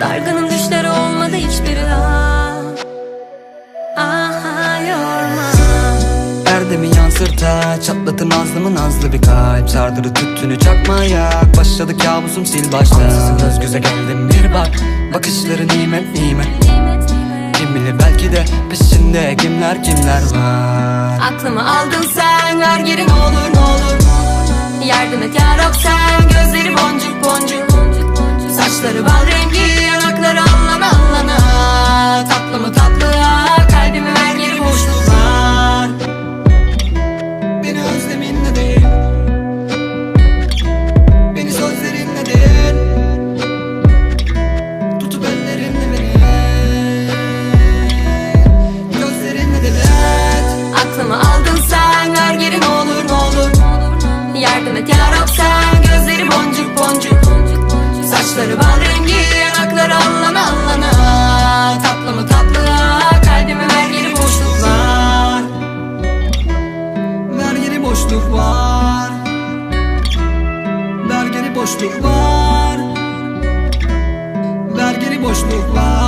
Dargınım düşleri olmadı hiçbiri ah. Aha yorma. Erdemi yansırta Çatlatın nazlımı nazlı bir kalp. Sardırı tüttünü çakmaya Başladı kabusum sil başta. Ansızın göz göze geldim bir bak Bakışları Nimet nimet. Kim bilir belki de peşinde kimler kimler var. Aklımı aldın sen ver geri ne olur ne olur. Yardım et yarab sen gözleri boncuk boncuk Saçları bal rengi yanakları allana allana. Tatlı mı tatlı ah, kalbimi ver geri boşluk var Vergili boşluk var Vergili boşluk var Vergili boşluk var